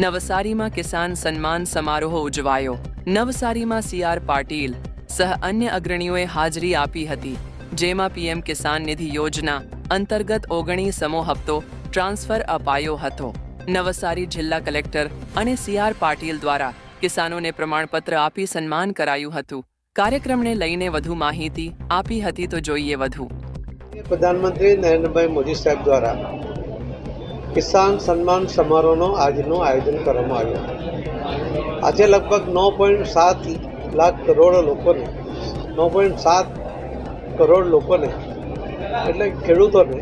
નવસારીમાં કિસાન સન્માન સમારોહ ઉજવાયો. નવસારીમાં સી આર પાટીલ સહ અન્ય અગ્રણીઓએ હાજરી આપી હતી. જેમાં પીએમ કિસાન નિધિ યોજના અંતર્ગત ઓગણીસમો હપ્તો ટ્રાન્સફર અપાયો હતો. નવસારી જિલ્લા કલેક્ટર અને સી આર પાટીલ દ્વારા કિસાનોને પ્રમાણપત્ર આપી સન્માન કરાયું હતું. કાર્યક્રમને લઈને વધુ માહિતી આપી હતી તો જોઈએ વધુ. પ્રધાનમંત્રી નરેન્દ્રભાઈ મોદી સાહેબ દ્વારા કિસાન સન્માન સમારોહનો આજનું આયોજન કરવામાં આવ્યું. આજે લગભગ નવ પોઈન્ટ સાત લાખ કરોડ લોકોને, નવ પોઈન્ટ સાત કરોડ લોકોને, એટલે ખેડૂતોને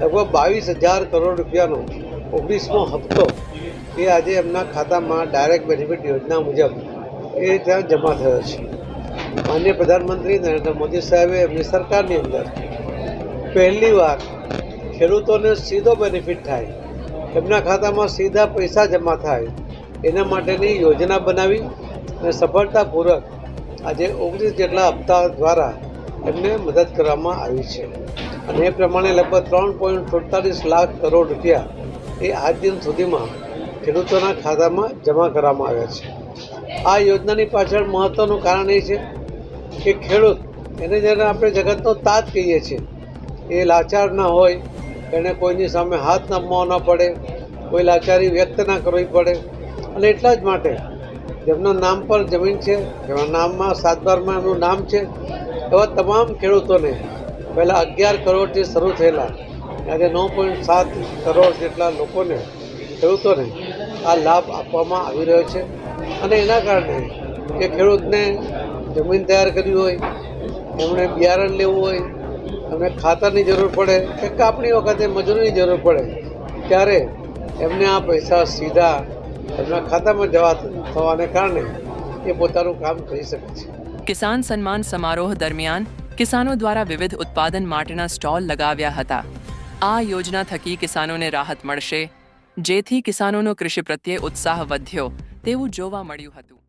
લગભગ બાવીસ હજાર કરોડ રૂપિયાનો ઓગણીસમો હપ્તો એ આજે એમના ખાતામાં ડાયરેક્ટ બેનિફિટ યોજના મુજબ એ ત્યાં જમા થયો છે. માન્ય પ્રધાનમંત્રી નરેન્દ્ર મોદી સાહેબે એમની સરકારની અંદર પહેલી વાર ખેડૂતોને સીધો બેનિફિટ થાય. એમના ખાતામાં સીધા પૈસા જમા થાય. એના માટેની યોજના બનાવી અને સફળતાપૂર્વક આજે ઓગણીસ જેટલા હપ્તા દ્વારા એમને મદદ કરવામાં આવી છે. અને એ પ્રમાણે લગભગ ત્રણ પોઈન્ટ સુડતાલીસ લાખ કરોડ રૂપિયા એ આજ દિન સુધીમાં ખેડૂતોના ખાતામાં જમા કરવામાં આવ્યા છે. આ યોજનાની પાછળ મહત્ત્વનું કારણ એ છે કે ખેડૂત એને જ્યારે આપણે જગતનો તાજ કહીએ છીએ, એ લાચાર ન હોય એને કોઈની સામે હાથ નમવો ન પડે, કોઈ લાચારી વ્યક્ત ના કરવી પડે. અને એટલા જ માટે જેમના નામ પર જમીન છે જેમના નામમાં સાતબારમાં એમનું નામ છે, એવા તમામ ખેડૂતોને પહેલાં અગિયાર કરોડથી શરૂ થયેલા, આજે નવ પોઈન્ટ સાત કરોડ જેટલા લોકોને, ખેડૂતોને આ લાભ આપવામાં આવી રહ્યો છે. અને એના કારણે એ ખેડૂતને જમીન તૈયાર કરવી હોય, એમણે બિયારણ લેવું હોય એમને ખાતરની જરૂર પડે કે કાપણી વખતે મજૂરીની જરૂર પડે, ત્યારે એમને આ પૈસા સીધા એમના ખાતામાં જવા થવાને કારણે એ પોતાનું કામ કરી શકે છે. કિસાન સન્માન સમારોહ દરમિયાન કિસાનો દ્વારા વિવિધ ઉત્પાદન માટેના સ્ટોલ લગાવ્યા હતા. આ યોજના થકી કિસાનોને રાહત મળશે, જેથી કિસાનોનો કૃષિ પ્રત્યે ઉત્સાહ વધ્યો તેવું જોવા મળ્યું હતું.